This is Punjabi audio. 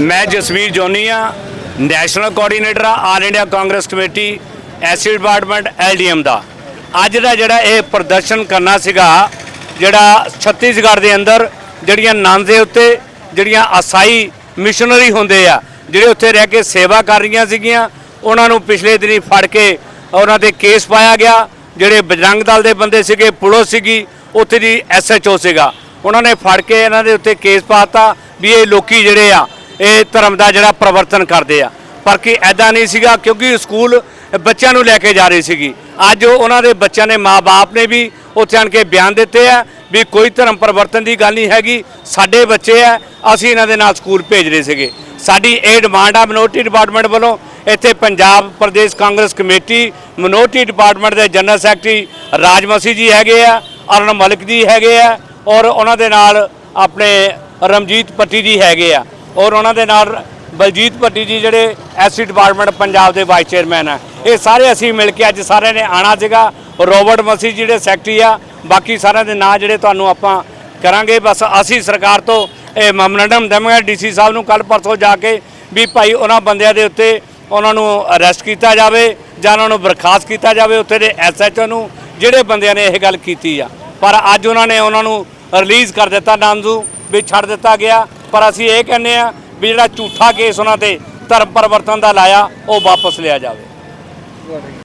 ਮੈਂ ਜਸਵੀਰ ਜੋਨੀ ਆ ਨੈਸ਼ਨਲ ਕੋਆਰਡੀਨੇਟਰ ਆ all India Congress committee SC department LDM ਦਾ। ਅੱਜ ਦਾ ਜਿਹੜਾ ਇਹ ਪ੍ਰਦਰਸ਼ਨ ਕਰਨਾ ਸੀਗਾ, ਜਿਹੜਾ ਛੱਤੀਸਗੜ੍ਹ ਦੇ ਅੰਦਰ ਜਿਹੜੀਆਂ ਨੰਦ ਦੇ ਉੱਤੇ ਜਿਹੜੀਆਂ ਅਸਾਈ ਮਿਸ਼ਨਰੀ ਹੁੰਦੇ ਆ, ਜਿਹੜੇ ਉੱਥੇ ਰਹਿ ਕੇ ਸੇਵਾ ਕਰ ਰਹੀਆਂ ਸੀਗੀਆਂ, ਉਹਨਾਂ ਨੂੰ ਪਿਛਲੇ ਦਿਨੀ ਫੜ ਕੇ ਉਹਨਾਂ ਤੇ ਕੇਸ ਪਾਇਆ ਗਿਆ। ਜਿਹੜੇ ਬਜਰੰਗ ਦਲ ਦੇ ਬੰਦੇ ਸੀਗੇ, ਪੁਲਿਸ ਸੀਗੀ, ਉੱਥੇ ਦੀ ਐਸਐਚਓ ਸੀਗਾ। ਉਹਨਾਂ ਨੇ ਫੜ ਕੇ ਇਹਨਾਂ ਦੇ ਉੱਤੇ ਕੇਸ ਪਾਤਾ ਵੀ ਇਹ ਲੋਕੀ ਜਿਹੜੇ ਆ, ਇਹ ਧਰਮ ਦਾ ਜਿਹੜਾ ਪ੍ਰਵਰਤਨ ਕਰਦੇ ਆ। ਪਰ ਕਿ ਐਦਾਂ ਨਹੀਂ ਸੀਗਾ, ਕਿਉਂਕਿ ਸਕੂਲ ਬੱਚਿਆਂ ਨੂੰ ਲੈ ਕੇ ਜਾ ਰਹੀ ਸੀਗੀ। ਅੱਜ ਉਹਨਾਂ ਦੇ ਬੱਚਿਆਂ ਨੇ ਮਾਪੇ ਨੇ ਵੀ ਉੱਥੇ ਆਣ ਕੇ ਬਿਆਨ ਦਿੱਤੇ ਆ ਵੀ ਕੋਈ ਧਰਮ ਪਰਿਵਰਤਨ ਦੀ ਗੱਲ ਨਹੀਂ ਹੈਗੀ, ਸਾਡੇ ਬੱਚੇ ਆ, ਅਸੀਂ ਇਹਨਾਂ ਦੇ ਨਾਲ ਸਕੂਲ ਭੇਜ ਰਹੇ ਸੀਗੇ। ਸਾਡੀ ਇਹ ਡਿਮਾਂਡ ਆ ਮਿਨੋਰਟੀ ਡਿਪਾਰਟਮੈਂਟ ਵੱਲੋਂ। ਇੱਥੇ Punjab Pradesh Congress committee minority department ਦੇ ਜਨਰਲ ਸੈਕਟਰੀ ਰਾਜਮਸੀ ਜੀ ਹੈਗੇ ਆ ਅਰਨ ਮਲਿਕ ਜੀ ਹੈਗੇ ਆ, ਔਰ ਉਹਨਾਂ ਦੇ ਨਾਲ ਆਪਣੇ ਰਮਜੀਤ ਪੱਟੀ ਜੀ ਹੈਗੇ ਆ। ਔਰ ਉਹਨਾਂ ਦੇ ਨਾਲ ਬਲਜੀਤ ਭੱਟੀ ਜੀ ਜਿਹੜੇ ਐਸਸੀ ਡਿਪਾਰਟਮੈਂਟ ਪੰਜਾਬ ਦੇ ਵਾਈਸ ਚੇਅਰਮੈਨ ਆ। ਇਹ ਸਾਰੇ ਅਸੀਂ ਮਿਲ ਕੇ ਅੱਜ ਸਾਰਿਆਂ ਨੇ ਆਣਾ ਸੀਗਾ। ਰੋਬਰਟ ਮਸੀ ਜਿਹੜੇ ਸੈਕਟਰੀ ਆ, ਬਾਕੀ ਸਾਰਿਆਂ ਦੇ ਨਾਂ ਜਿਹੜੇ ਤੁਹਾਨੂੰ ਆਪਾਂ ਕਰਾਂਗੇ। ਬਸ ਅਸੀਂ ਸਰਕਾਰ ਤੋਂ ਇਹ ਮੈਮੋਰੰਡਮ ਦੇਵਾਂਗੇ। ਡੀਸੀ ਸਾਹਿਬ ਨੂੰ ਕੱਲ ਪਰਸੋਂ ਜਾ ਕੇ ਵੀ ਭਾਈ ਉਹਨਾਂ ਬੰਦਿਆਂ ਦੇ ਉੱਤੇ ਉਹਨਾਂ ਨੂੰ ਅਰੈਸਟ ਕੀਤਾ ਜਾਵੇ ਜਾਂ ਉਹਨਾਂ ਨੂੰ ਬਰਖਾਸਤ ਕੀਤਾ ਜਾਵੇ। ਉੱਥੇ ਦੇ ਐਸਐਚਓ ਨੂੰ, ਜਿਹੜੇ ਬੰਦਿਆਂ ਨੇ ਇਹ ਗੱਲ ਕੀਤੀ ਆ। ਪਰ ਅੱਜ ਉਹਨਾਂ ਨੇ ਉਹਨਾਂ ਨੂੰ ਰਿਲੀਜ਼ ਕਰ ਦਿੱਤਾ ਨਾਮਜ਼ੂ, ਵੀ ਛੱਡ ਦਿੱਤਾ ਗਿਆ। ਪਰ ਅਸੀਂ ਇਹ ਕਹਿੰਦੇ ਆ ਵੀ ਜਿਹੜਾ ਝੂਠਾ ਕੇਸ ਉਹਨਾਂ ਤੇ ਧਰਮ ਪਰਿਵਰਤਨ ਦਾ ਲਾਇਆ, ਉਹ ਵਾਪਸ ਲਿਆ ਜਾਵੇ।